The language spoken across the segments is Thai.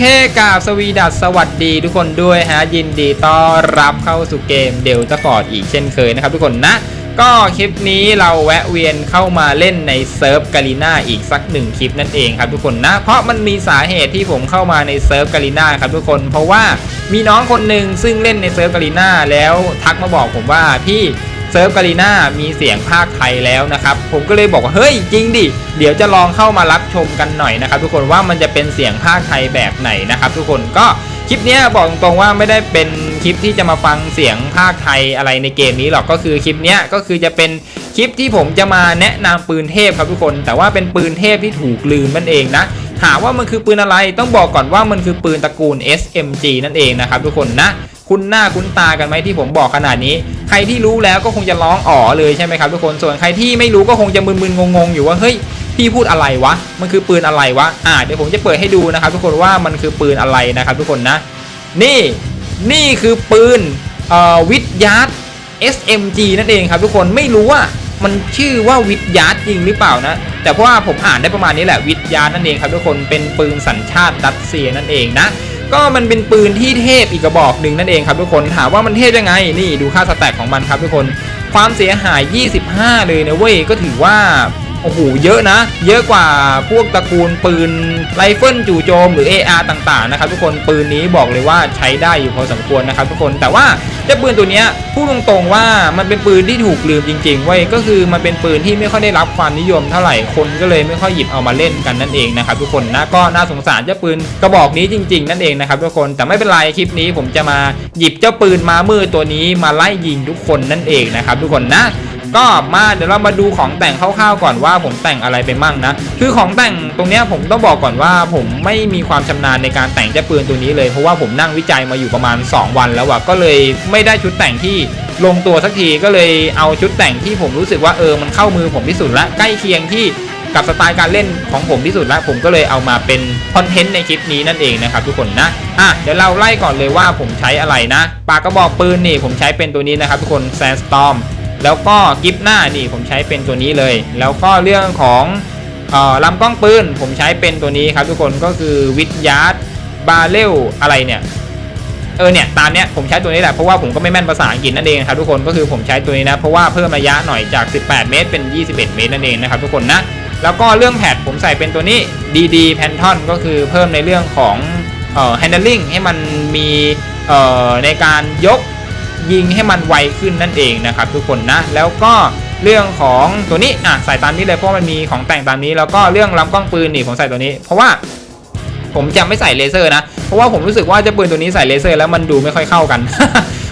เคกราบสวีดัสสวัสดีทุกคนด้วยฮะ ยินดีต้อนรับเข้าสู่เกมเดลต้าฟอร์ดอีกเช่นเคยนะครับทุกคนนะ ก็คลิปนี้เราแวะเวียนเข้ามาเล่นในเซิร์ฟกาลิน่าอีกสักหนึ่งคลิปนั่นเองครับทุกคนนะ เพราะมันมีสาเหตุที่ผมเข้ามาในเซิร์ฟกาลิน่าครับทุกคน เพราะว่ามีน้องคนหนึ่งซึ่งเล่นในเซิร์ฟกาลิน่าแล้วทักมาบอกผมว่าพี่ เซิร์ฟกาลีนามีเสียงภาคไทยแล้วนะครับ ผมก็เลยบอกว่าเฮ้ยจริงดิเดี๋ยวจะลองเข้ามารับชมกันหน่อยนะครับ ทุกคนว่ามันจะเป็นเสียงภาคไทยแบบไหนนะครับ ทุกคนก็คลิปนี้บอกตรงๆว่าไม่ได้เป็นคลิปที่จะมาฟังเสียงภาคไทยอะไรในเกมนี้หรอกก็คือคลิปนี้ก็คือจะเป็นคลิปที่ผมจะมาแนะนำปืนเทพครับทุกคน แต่ว่าเป็นปืนเทพที่ถูกลืมนั่นเองนะถามว่ามันคือปืนอะไรต้องบอกก่อนว่ามันคือปืนตระกูล SMG นั่นเองนะครับทุกคนนะ คุณหน้าคุ้นตากันไหมที่ผมบอกขนาดนี้ ใครที่รู้แล้วก็คงจะร้องอ๋อเลยใช่ไหมครับทุกคนส่วนใครที่ไม่รู้ก็คงจะมึนๆงงๆอยู่ว่าเฮ้ยพี่พูดอะไรวะมันคือปืนอะไรวะอ่าเดี๋ยวผมจะเปิดให้ดูนะครับ ทุกคนว่ามันคือปืนอะไรนะครับ ทุกคนนะนี่นี่คือปืนเอ่อวิทยาร์ SMG นั่นเองครับทุกคนไม่รู้ว่ามันชื่อว่าวิทยาร์จริงหรือเปล่านะ แต่เพราะว่าผมอ่านได้ประมาณนี้แหละวิทยาร์นั่นเองครับทุกคนเป็นปืนสัญชาติรัสเซียนั่นเองนะ ก็มันเป็นปืนที่เทพอีกกระบอกหนึ่งนั่นเองครับทุกคนถามว่ามันเทพยังไงนี่ดูค่าสแต็กของมันครับทุกคนความเสียหาย 25 เลยนะเว้ยก็ถือว่า อ้โหเยอะนะ เยอะกว่าพวกตระกูลปืนไรเฟิลจู่โจมหรือ AR ต่างๆนะครับทุกคนปืนนี้บอกเลยว่าใช้ได้อยู่พอสมควรนะครับทุกคนแต่ว่าเจ้าปืนตัวนี้พูดตรงๆว่ามันเป็นปืนที่ถูกลืมจริงๆเว้ยก็คือมันเป็นปืนที่ไม่ค่อยได้รับความนิยมเท่าไหร่คนก็เลยไม่ค่อยหยิบเอามาเล่นกันนั่นเองนะครับทุกคนนะก็น่าสงสารเจ้าปืนกระบอกนี้จริง ๆ นั่นเองนะครับทุกคนแต่ไม่เป็นไรคลิปนี้ผมจะมาหยิบเจ้าปืนมามือตัวนี้มาไล่ยิงทุกคนนั่นเองนะครับทุกคนนะ ก็มาเดี๋ยวเรามาดูของแต่งคร่าวๆก่อนว่าผมแต่งอะไรไปมั่งนะ คือของแต่งตรงเนี้ยผมต้องบอกก่อนว่าผมไม่มีความชำนาญในการแต่งเจ้าปืนตัวนี้เลยเพราะว่าผมนั่งวิจัยมาอยู่ประมาณ 2 วันแล้วอะก็เลยไม่ได้ชุดแต่งที่ลงตัวสักทีก็เลยเอาชุดแต่งที่ผมรู้สึกว่าเออมันเข้ามือผมที่สุดละใกล้เคียงที่กับสไตล์การเล่นของผมที่สุดแล้วผมก็เลยเอามาเป็นคอนเทนต์ในคลิปนี้นั่นเองนะครับทุกคนนะอะเดี๋ยวเราไล่ก่อนเลยว่าผมใช้อะไรนะ ปากกระบอกปืนนี่ผมใช้เป็นตัวนี้นะครับทุกคน Sandstorm แล้วก็กิฟหน้านี่ผมใช้เป็นตัวนี้เลย แล้วก็เรื่องของออลำกล้องปืนผมใช้เป็นตัวนี้ครับทุกคนก็คือวิทยาร์บาเรลอะไรเนี่ยเออเนี่ยตามเนี้ยผมใช้ตัวนี้แหละเพราะว่าผมก็ไม่แม่นภาษาอังกฤษนั่นเองครับทุกคนก็คือผมใช้ตัวนี้นะเพราะว่าเพิ่มระยะหน่อยจาก 18 เมตร เป็น 21 เมตรนั่นเองนะครับทุกคนนะแล้วก็เรื่องแพดผมใส่เป็นตัวนี้ DD p a n t o n ก็คือเพิ่มในเรื่องของเอ่อ handling ให้มันมีเอ่อในการยก ยิงให้มันไวขึ้นนั่นเองนะครับทุกคนนะแล้วก็เรื่องของตัวนี้อะใส่ตามนี้เลยเพราะมันมีของแต่งตามนี้ แล้วก็เรื่องลำกล้องปืนนี่ผมใส่ตัวนี้ เพราะว่าผมจะไม่ใส่เลเซอร์นะ เพราะว่าผมรู้สึกว่าเจะปืนตัวนี้ใส่เลเซอร์แล้วมันดูไม่ค่อยเข้ากัน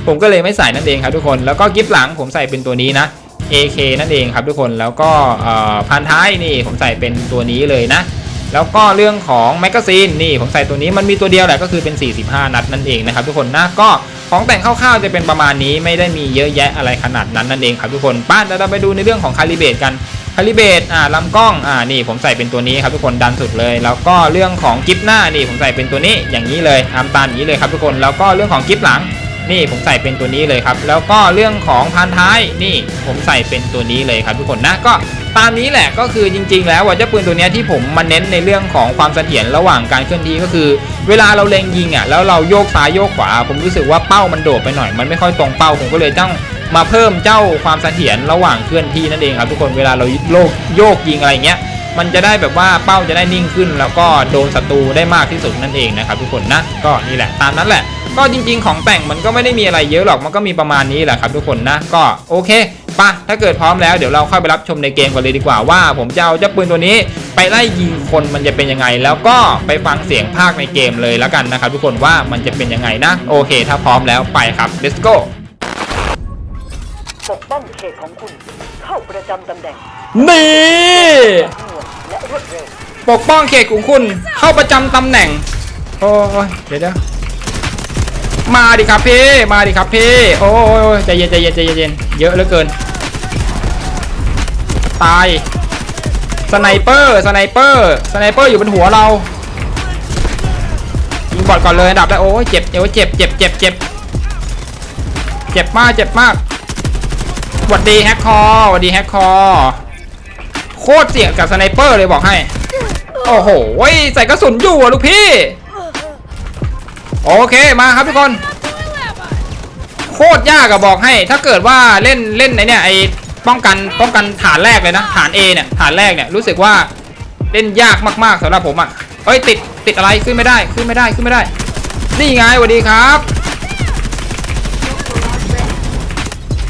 ผมก็เลยไม่ใส่นั่นเองครับทุกคนแล้วก็กิฟหลังผมใส่เป็นตัวนี้นะ AK นั่นเองครับทุกคนแล้วก็พันท้ายนี่ผมใส่เป็นตัวนี้เลยนะ แล้วก็เรื่องของแมกกาซีนนี่ผมใส่ตัวนี้มันมีตัวเดียวแหละก็คือเป็น 45 นัดนั่นเองนะครับทุกคนนะก็ ของแต่งคร่าวๆจะเป็นประมาณนี้ไม่ได้มีเยอะแยะอะไรขนาดนั้นนั่นเองครับทุกคนป้าเดี๋ยวเราไปดูในเรื่องของคาลิเบตกันคาลิเบตอ่าลำกล้องอ่านี่ผมใส่เป็นตัวนี้ครับทุกคนดันสุดเลย แล้วก็เรื่องของกิฟหน้านี่ผมใส่เป็นตัวนี้อย่างนี้เลยอามตามอย่างนี้เลยครับทุกคนแล้วก็เรื่องของกิฟหลัง นี่ผมใส่เป็นตัวนี้เลยครับ แล้วก็เรื่องของพันท้ายนี่ผมใส่เป็นตัวนี้เลยครับทุกคนนะก็ตามนี้แหละก็คือจริง ๆ แล้วว่าเจ้าปืนตัวเนี้ยที่ผมมาเน้นในเรื่องของความเสถียรระหว่างการเคลื่อนที่ก็คือ เวลาเราเล็งยิงอะแล้วเราโยกซ้ายโยกขวา ผมรู้สึกว่าเป้ามันโดดไปหน่อย มันไม่ค่อยตรงเป้าผมก็เลยต้องมาเพิ่มเจ้าความเสถียรระหว่างเคลื่อนที่นั่นเองครับทุกคนเวลาเราโยกโยกยิงอะไรเงี้ยมันจะได้แบบว่าเป้าจะได้นิ่งขึ้น แล้วก็โดนศัตรูได้มากที่สุดนั่นเองนะครับทุกคนนะก็นี่แหละตามนั้นแหละ ก็จริง ๆ ของแต่งมันก็ไม่ได้มีอะไรเยอะหรอกมันก็มีประมาณนี้แหละครับทุกคนนะก็โอเคปะถ้าเกิดพร้อมแล้วเดี๋ยวเราเข้าไปรับชมในเกมกันเลยดีกว่าว่า ผมจะเอาเจ้าปืนตัวนี้ไปไล่ยิงคนมันจะเป็นยังไง แล้วก็ไปฟังเสียงภาคในเกมเลยแล้วกันนะครับทุกคนว่ามันจะเป็นยังไงนะ โอเค ถ้าพร้อมแล้วไปครับ let's go ปกป้องเขตของคุณ เข้าประจำตำแหน่งนี่หน่วยและรวดเร็วปกป้องเขตของคุณเข้าประจำตำแหน่งโอ้ยเดี๋ยวเดี๋ยว มาดิครับพี่ มาดิครับพี่ โอ้ยใจเย็นใจเย็นใจเย็นเยอะเหลือเกิน ตาย สไนเปอร์ สไนเปอร์ สไนเปอร์อยู่บนหัวเรา ยิงบอดก่อนเลยดับแรกโอ้ยเจ็บเดี๋ยวเจ็บเจ็บเจ็บเจ็บเจ็บมาก เจ็บมากหวัดดีแฮกคอหวัดดีแฮกคอ โคตรเสี่ยงกับสไนเปอร์เลยบอกให้ โอ้โห ใส่กระสุนอยู่อะลูกพี่ โอเคมาครับทุกคน โคตรยากอะบอกให้ ถ้าเกิดว่าเล่นเล่นไอเนี่ยไอป้องกันป้องกันฐานแรกเลยนะ ฐาน A เนี่ยฐานแรกเนี่ยรู้สึกว่าเล่นยากมากๆสำหรับผมอะเอ้ยติดติดอะไรขึ้นไม่ได้ขึ้นไม่ได้ขึ้นไม่ได้ นี่ไงสวัสดีครับ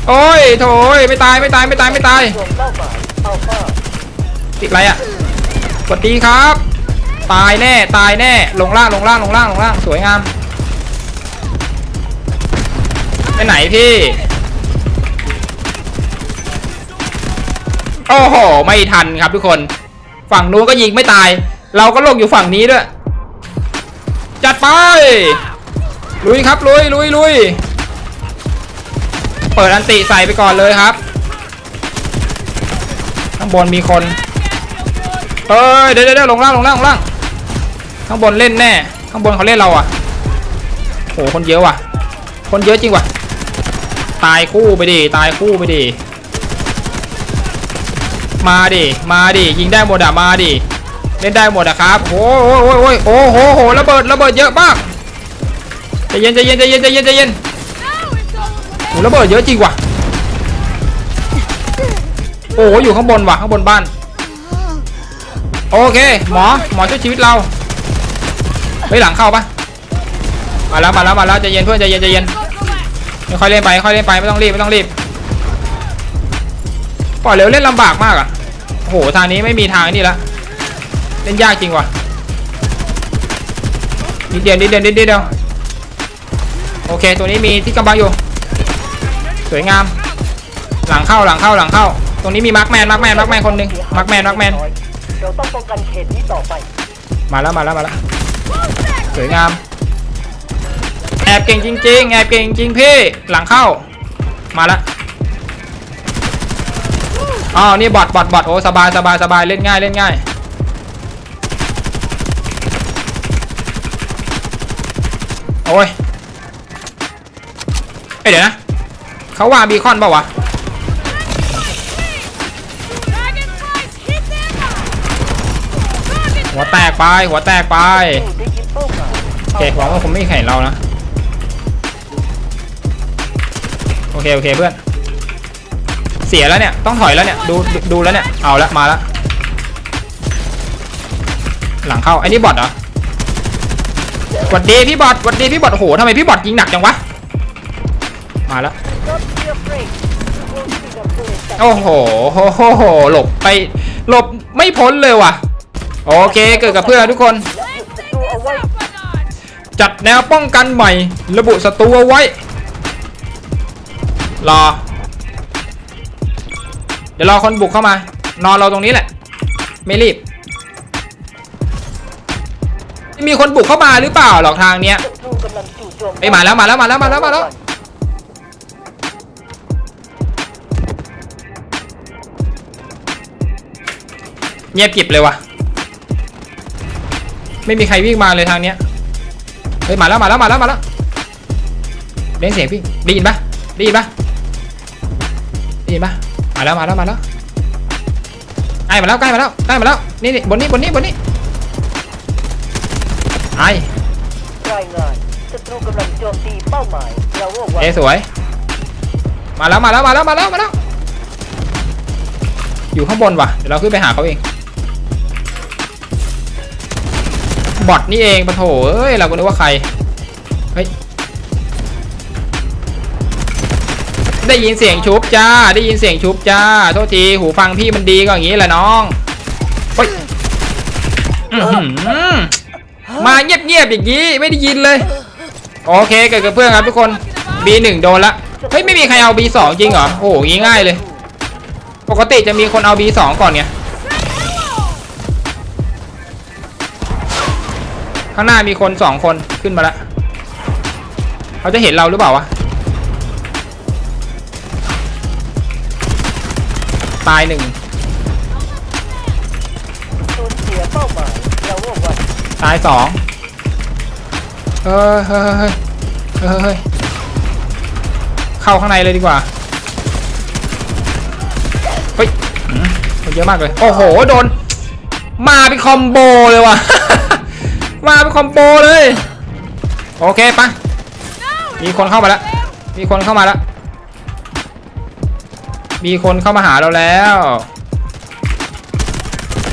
โอ้ยโถยไม่ตายไม่ตายไม่ตายไม่ตายติดอะไรอะสวัสดีครับ ตายแน่ตายแน่ลงล่างลงล่างลงล่างลงล่างสวยงาม ไปไหนพี่ โอ้โห ไม่ทันครับทุกคน ฝั่งนู้นก็ยิงไม่ตาย เราก็ลงอยู่ฝั่งนี้ด้วย จัดไป ลุยครับ ลุยลุยลุยเปิดอันติใส่ไปก่อนเลยครับ ข้างบนมีคนเอ้ย เดี๋ยวเดี๋ยวลงล่างลงล่างลงล่าง ข้างบนเล่นแน่ ข้างบนเขาเล่นเราอะโหคนเยอะว่ะ คนเยอะจริงว่ะ ตายคู่ไปดิตายคู่ไปดิมาดิมาดิยิงได้หมดอะมาดิเล่นได้หมดอะครับโอ้โหโอ้โหโอ้โหโอ้โหระเบิดระเบิดเยอะมากใจเย็นใจเย็นใจเย็นใจเย็นใจเย็นโอ้ระเบิดเยอะจริงว่ะโอ้โหอยู่ข้างบนว่ะข้างบนบ้านโอเคหมอหมอช่วยชีวิตเราเฮ้ยหลังเข้าปะมาแล้วมาแล้วมาแล้วใจเย็นเพื่อนใจเย็นใจเย็น ค่อยๆเล่นไปค่อยๆเล่นไปไม่ต้องรีบไม่ต้องรีบปล่อยเร็วเล่นลำบากมากอะโอ้โหทางนี้ไม่มีทางนี่ละเล่นยากจริงว่ะนิดเดียวนิดเดียวนิดเดียวโอเคตัวนี้มีที่กำบังอยู่ สวยงาม หลังเข้าหลังเข้าหลังเข้า ตรงนี้มีมาร์คแมนมาร์คแมนมาร์คแมนคนหนึ่งมาร์คแมนมาร์คแมนเราต้องป้องกันเขตนี้ต่อไป มาแล้วมาแล้วมาแล้วสวยงามแอบเก่งจริงๆแอบเก่งจริงพี่หลังเข้า มาล้วอ๋อนี่บอทบอทบอทโอ้สบายสบายสบายเล่นง่ายเล่นง่ายโอ้ยเอ้ยเดี๋ยวนะเขาวางบีคอนเปล่าวะหัวแตกไปหัวแตกไปเป้าหมายโอเคหวังว่าคงไม่มีใครเห็นเรานะ โอเคโอเคเพื่อน เสียแล้วเนี่ย ต้องถอยแล้วเนี่ย ดูดูแล้วเนี่ย เอาละมาละ หลังเข้าไอ้นี่บอทเหรอหวัดดีพี่บอทหวัดดีพี่บอทโอ้โหทำไมพี่บอทยิงหนักจังวะ มาแล้วโอ้โหโอ้โห หลบไป หลบไม่พ้นเลยว่ะ โอเค เกิดกับเพื่อนทุกคน จัดแนวป้องกันใหม่ ระบุศัตรูเอาไว้ รอ เดี๋ยวรอคนบุกเข้ามา นอนเราตรงนี้แหละ ไม่รีบ มีคนบุกเข้ามาหรือเปล่าหรอกทางเนี้ยศัตรูกำลังจู่โจมาแล้วมาแล้วมาแล้วมาแล้วมาแล้วเงียบกิบเลยว่ะไม่มีใครวิ่งมาเลยทางเนี้ยเฮ้ยมาแล้วมาแล้วมาแล้วมาแล้วเล่นเสียงพี่ได้ยินปะได้ยินปะ ได้ยินปะมาแล้วมาแล้วมาแล้วใกล้มาแล้วใกล้มาแล้วใกล้มาแล้วนี่นี่บนนี้บนนี้บนนี้ไอ้รายงานศัตรูกำลังโจมตีเป้าหมายเราว่าไว้เอ้สวย มาแล้วมาแล้วมาแล้วมาแล้วมาแล้ว อยู่ข้างบนว่ะเดี๋ยวเราขึ้นไปหาเขาเองบอทนี่เองปะโถเอ้ยเราก็นึกว่าใครเฮ้ย ได้ยินเสียงชุบจ้า ได้ยินเสียงชุบจ้า โทษทีหูฟังพี่มันดีก็อย่างนี้แหละน้องเฮ้ยมาเงียบๆอย่างนี้ไม่ได้ยินเลย โอเคเกิดกับเพื่อนครับทุกคน B1 โดนละเฮ้ยไม่มีใครเอา B2 จริงเหรอโอ้โหง่ายเลย ปกติจะมีคนเอา B2 ก่อนไงข้างหน้ามีคนสองคนขึ้นมาล้วเขาจะเห็นเราหรือเปล่าวะ ตายหนึ่งสูญเสียเป้าหมายเราว่าวันตายสองเฮ้ยเฮ้ยเฮ้ยเฮ้ยเฮ้ยเข้าข้างในเลยดีกว่า เฮ้ยอืมคนเยอะมากเลย โอ้โห โดน มาเป็นคอมโบเลยว่ะ มาเป็นคอมโบเลย โอเคปะมีคนเข้ามาแล้ว มีคนเข้ามาแล้ว มีคนเข้ามาหาเราแล้ว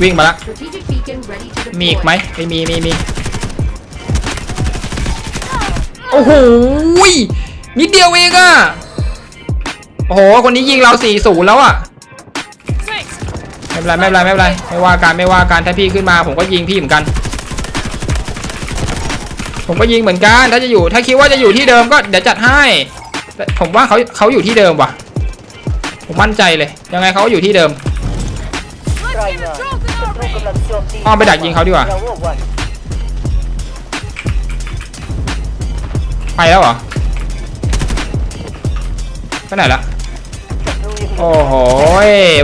วิ่งมาแล้ว Strategic beacon ready to deploy. มีอีกไหมไม่มีมีมีโอ้โหยนิดเดียวเองอะโอ้โห คนนี้ยิงเราสี่ศูนย์แล้วอะ Thanks. ไม่เป็นไรไม่เป็นไรไม่เป็นไรไม่ว่ากันไม่ว่ากันถ้าพี่ขึ้นมา ผมก็ยิงพี่เหมือนกัน ผมก็ยิงเหมือนกัน ถ้าจะอยู่ ถ้าคิดว่าจะอยู่ที่เดิมก็เดี๋ยวจัดให้แต่ผมว่าเขาเขาอยู่ที่เดิมว่ะ ผมมั่นใจเลย ยังไงเขาอยู่ที่เดิม อ้อมไปดักยิงเขาดีกว่า ไปแล้วเหรอไปไหนละ โอ้โห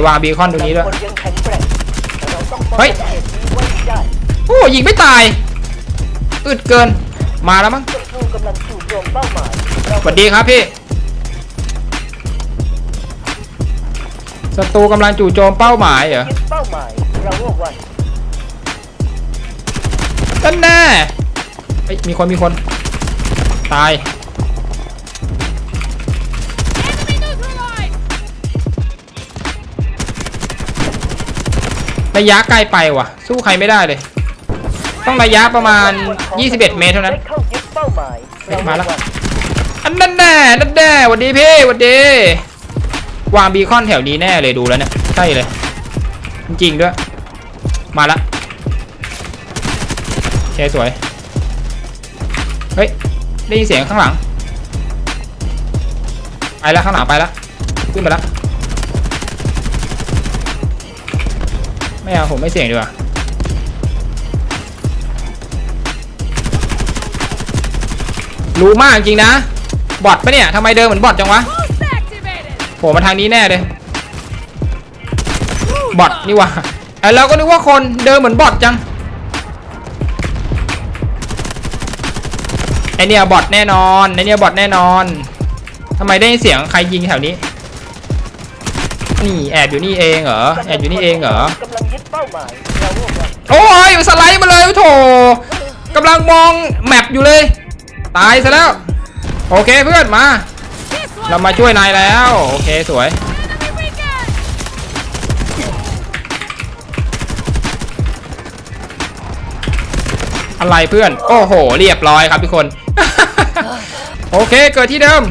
วางบีคอนตรงนี้ด้วย เฮ้ยโอ้ยิงไม่ตาย อึดเกิน มาแล้วมั้งสวัสดีครับพี่ ศัตรูกำลังจู่โจมเป้าหมายเหรอยึดเป้าหมายเราว่าวันนั่นแน่เฮ้ยมีคนมีคน ตาย Enemy neutralized. ระยะใกล้ไปว่ะ สู้ใครไม่ได้เลย ต้องระยะประมาณ 21 เมตรเท่านั้น ได้เข้ายึดเป้าหมายเฮ้ยมาแล้วเรวันอันนั่นแน่นั่นแน่หวัดดีพี่หวัดดี วางบีคอนแถวนี้แน่เลยดูแล้วเนี่ยใช่เลย จริงๆด้วย มาละเคสวย เฮ้ย ได้ยินเสียงข้างหลัง ไปแล้วข้างหลังไปแล้วขึ้นไปแล้วไม่เอาผมไม่เสี่ยงดีกว่ารู้มากจริงนะ บอทปะเนี่ยทำไมเดินเหมือนบอทจังวะ โผล่มาทางนี้แน่เลยบอทนี่ว่าไอเราก็นึกว่าคนเดินเหมือนบอทจังไอเนี่ยบอทแน่นอนไอเนี่ยบอทแน่นอนทำไมได้เสียงใครยิงแถวนี้ นี่แอบอยู่นี่เองเหรอแอบอยู่นี่เองเหรอกำลังยึดเป้าหมายเราว่าวันโอ้ยสไลด์มาเลยโถกำลังมองแมปอยู่เลย ตายซะแล้ว โอเคเพื่อนมา เรามาช่วยนายแล้ว โอเคสวย อะไรเพื่อน โอ้โห เรียบร้อยครับทุกคน โอเคเกิดที่เดิม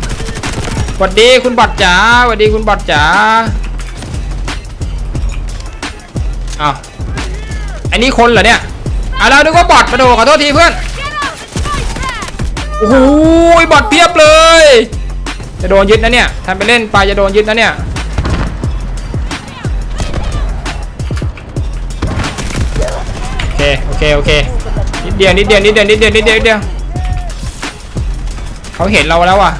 สวัสดีคุณบอดจ๋าสวัสดีคุณบอดจ๋าอ้าวอันนี้คนเหรอเนี่ยอะเรานึกว่าบอดมาโดขอโทษทีเพื่อนโอ้โหบอดเพียบเลย จะโดนยึดนะเนี่ยทำไปเล่นไปจะโดนยึดนะเนี่ยโอเคโอเคโอเคนิดเดียวนิดเดียวนิดเดียวนิดเดียวนิดเดียวนิดเดียวเขาเห็นเราแล้วอะ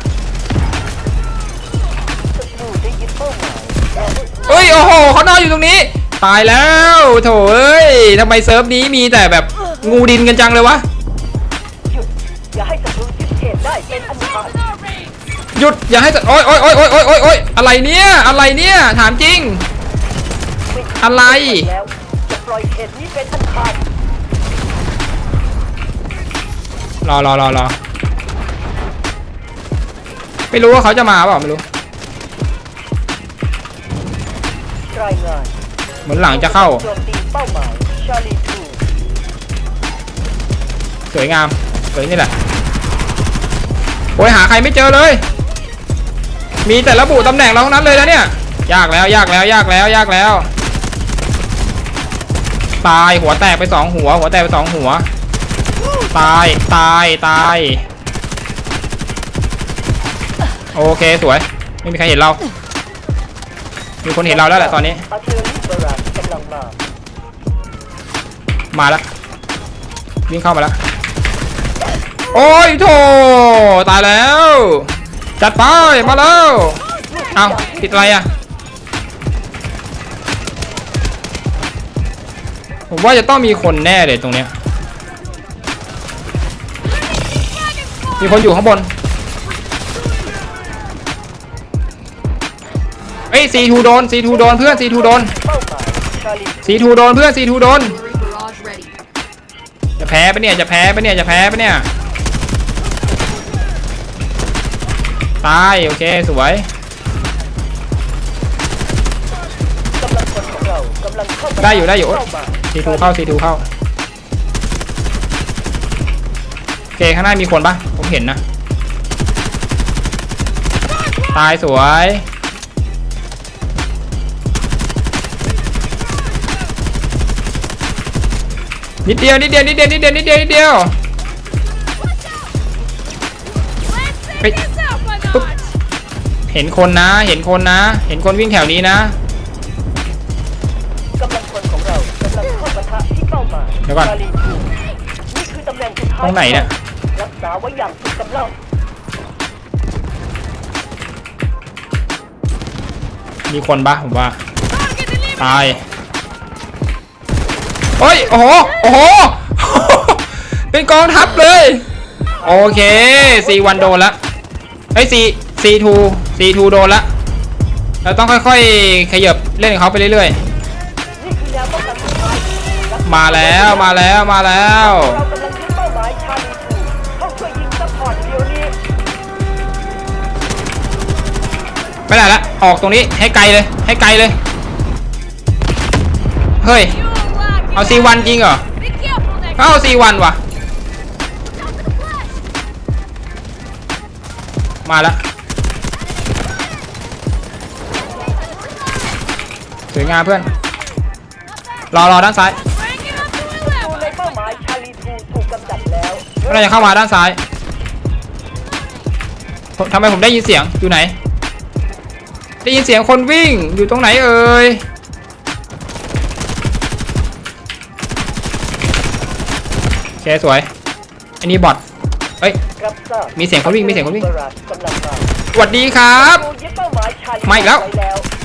เป้ยเราว่าวันเอ้ยโอ้โหเขานอนอยู่ตรงนี้ ตายแล้วโถเอ้ยทำไมเซิร์ฟนี้มีแต่แบบงูดินกันจังเลยวะหยุดอย่าให้ศัตรูยึดเขตได้เป็นอันขาด หยุดอย่าให้สัตว์โอ๊ยโอ๊ยโอ๊ยโอ๊ยโอ๊ยโอ๊ยโอ๊ยอะไรเนี่ยอะไรเนี่ยถามจริง อะไร แล้วจะปล่อยเขตนี้เป็นอันขาดรอรอรอรอไม่รู้ว่าเขาจะมาเปล่าไม่รู้ รายงานเหมือนหลังจะเข้า โจมตีเป้าหมายชาลีทูสวยงามสวยนี่แหละโอ้ยหาใครไม่เจอเลย มีแต่ระบุตำแหน่งเราทั้งนั้นเลยนะเนี่ย ยากแล้วยากแล้วยากแล้วยากแล้ว ตายหัวแตกไปสองหัว หัวแตกไปสองหัว ตายตายตายโอเคสวย ไม่มีใครเห็นเรา มีคนเห็นเราแล้วแหละตอนนี้ มามาแล้ววิ่งเข้ามาแล้ว โอ้ยโถตายแล้ว จัดไปมาแล้วเอาติดอะไรอะผมว่าจะต้องมีคนแน่เลยตรงเนี้ยมีคนอยู่ข้างบนเอ้ยซีทูโดนซีทูโดนเพื่อนซีทูโดนเป้าหมายชาลีซีทูโดนเพื่อนซีทูโดน Artillery barrage ready. จะแพ้ปะเนี่ยจะแพ้ปะเนี่ยจะแพ้ปะเนี่ย ตาย โอเค สวยกำลังคนของเรากำลังเข้ามาได้อยู่ได้อยู่เป้าหมายซีทูเข้าซีทูเข้าโอเคข้างหน้ามีคนปะผมเห็นนะ ตายสวย นิดเดียวนิดเดียวนิดเดียวนิดเดียวนิดเดียวนิดเดียว Let's Hey. see เห็นคนนะ เห็นคนนะ เห็นคนวิ่งแถวนี้นะกำลังคนของเรากำลังเข้าปะทะที่เป้าหมายเดี๋ยวก่อนชาลีทูนี่คือตำแหน่งสุดท้ายตรงไหนเนี่ย รักษาไว้อย่างสุดกำลังมีคนปะผมว่าตายโอ้ยโอ้โหโอ้โห เป็นกองทัพเลย โอเคซีวันโดนละเฮ้ยซีซีทู ซีทูโดนละเราต้องค่อยๆ ขยับเล่นกับเขาไปเรื่อยๆ มาแล้วมาแล้วมาแล้วเรากำลังยึดเป้าหมายชาลีทูเข้าช่วยยิงซัพพอร์ตเดี๋ยวนี้ไม่ได้ละออกตรงนี้ให้ไกลเลยให้ไกลเลย เฮ้ย เอาซีวันจริงเหรอเขาเอาซีวันว่ะ มาแล้ว สวยงามเพื่อน รอรอด้านซ้าย Bring it up to ดูในเป้าหมายชาลีทูถูกกำจัดแล้วเราจะเข้ามาด้านซ้ายทำไมผมได้ยินเสียงอยู่ไหน ได้ยินเสียงคนวิ่งอยู่ตรงไหนเอ่ยโอเคสวย อันนี้บอทเฮ้ย รับทราบมีเสียงคนวิ่งมีเสียงคนวิ่งกำลังมาสวัสดีครับ ดูยึดเป้าหมายชาลีมาอีกแล้วได้แล้ว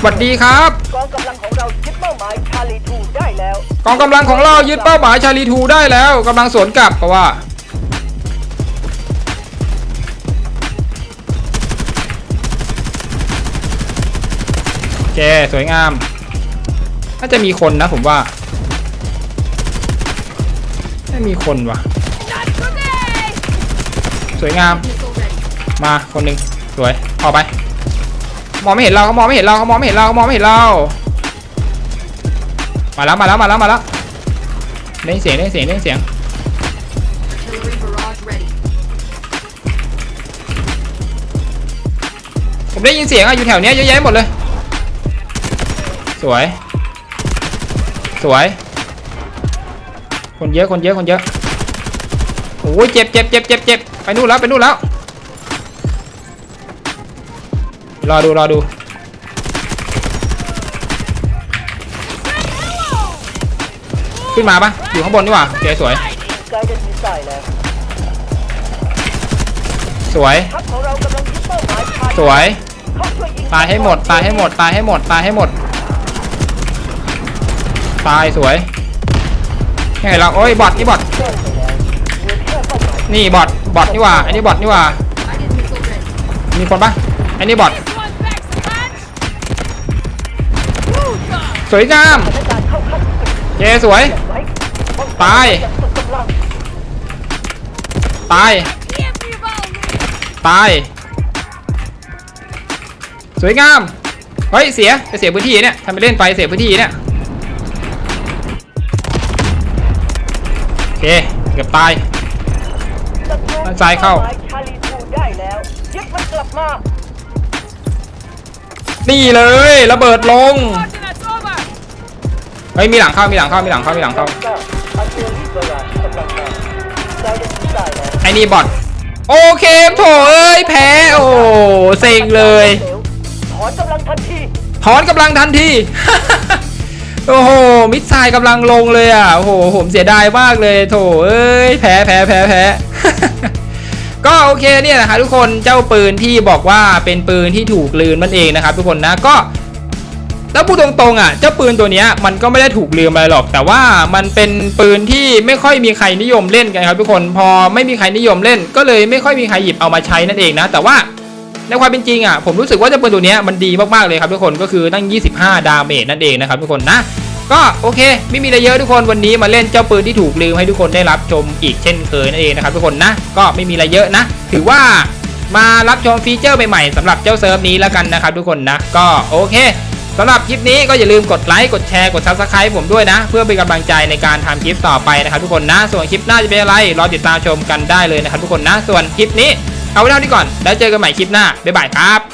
สวัสดีครับ กองกำลังของเรายึดเป้าหมายชาลีทูได้แล้วกองกำลังของเรายึดเป้าหมายชาลีทูได้แล้วกำลังสวนกลับเพราะว่า โอเค สวยงาม น่าจะมีคนนะผมว่า ไม่มีคนว่ะ Not today! สวยงาม Missile ready. มาคนหนึ่งสวยออกไป มองไม่เห็นเราเขามองไม่เห็นเราเขามองไม่เห็นเราเขามองไม่เห็นเรามาแล้วมาแล้วมาแล้วมาแล้วได้ยินเสียงได้ยินเสียงได้ยินเสียงผมได้ยินเสียงอะอยู่แถวเนี้ยเยอะแยะหมดเลย สวย สวย คนเยอะคนเยอะคนเยอะโอ้ยเจ็บเจ็บเจ็บเจ็บเจ็บไปนู่นแล้วไปนู่นแล้ว รอดูรอดูขึ้นมาปะอยู่ข้างบนนี่หว่าโอเคสวยไกด์เดนมิสไซล์แล้วสวย ทัพของเรากำลังยึดเป้าหมายชาลีสวย เข้าช่วยยิงตายให้หมด ตายให้หมด ตายให้หมด ตายให้หมด ตายสวยไงเราโอ้ยบอทนี่บอทเกินไปแล้วเหลือแค่เป้าหมายนี่บอทบอทนี่หว่าอันนี้บอทนี่หว่ามีคนปะอันนี้บอท สวยงามเจสวย ตาย ตาย ตาย สวยงาม เฮ้ย เสียไปเสียพื้นที่เนี่ยทำไปเล่นไปเสียพื้นที่เนี่ยโอเคเกือบตายด้านซ้ายเข้า นี่เลย ระเบิดลง เฮ้ยมีหลังเข้ามีหลังเข้ามีหลังเข้ามีหลังเข้าไอ้นี่บอทโอเคโถเอ้ยแพ้โอ้เซ็งเลยถอนกำลังทันทีถอนกำลังทันทีโอ้โหมิดไซล์กำลังลงเลยอะโอ้โหผมเสียดายมากเลยโถเอ้ยแพ้แพ้แพ้แพ้ก็โอเคเนี่ยนะครับทุกคนเจ้าปืนที่บอกว่าเป็นปืนที่ถูกลืมมันเองนะครับทุกคนนะก็ แล้วพูดตรงๆอะเจ้าปืนตัวนี้มันก็ไม่ได้ถูกลืมอะไรหรอก แต่ว่ามันเป็นปืนที่ไม่ค่อยมีใครนิยมเล่นกันครับทุกคนพอไม่มีใครนิยมเล่น ก็เลยไม่ค่อยมีใครหยิบเอามาใช้นั่นเองนะ แต่ว่าในความเป็นจริงอะผมรู้สึกว่าเจ้าปืนตัวนี้มันดีมากๆเลยครับทุกคนก็คือตั้ง 25 ดาเมจนั่นเองนะครับทุกคนนะก็โอเค ไม่มีอะไรเยอะทุกคนวันนี้มาเล่นเจ้าปืนที่ถูกลืมให้ทุกคนได้รับชมอีกเช่นเคยนั่นเองนะครับทุกคนนะ ก็ไม่มีอะไรเยอะนะ ถือว่ามารับชมฟีเจอร์ใหม่ๆสำหรับเจ้าเซิร์ฟนี้แล้วกันนะครับทุกคนนะ ก็โอเค สำหรับคลิปนี้ก็อย่าลืมกดไลค์กดแชร์กด subscribe ผมด้วยนะ เพื่อเป็นกำลังใจในการทำคลิปต่อไปนะครับทุกคนนะ ส่วนคลิปหน้าจะเป็นอะไรรอติดตามชมกันได้เลยนะครับทุกคนนะ ส่วนคลิปนี้เอาไว้เท่านี้ก่อน แล้วเจอกันใหม่คลิปหน้าบ๊ายบายครับ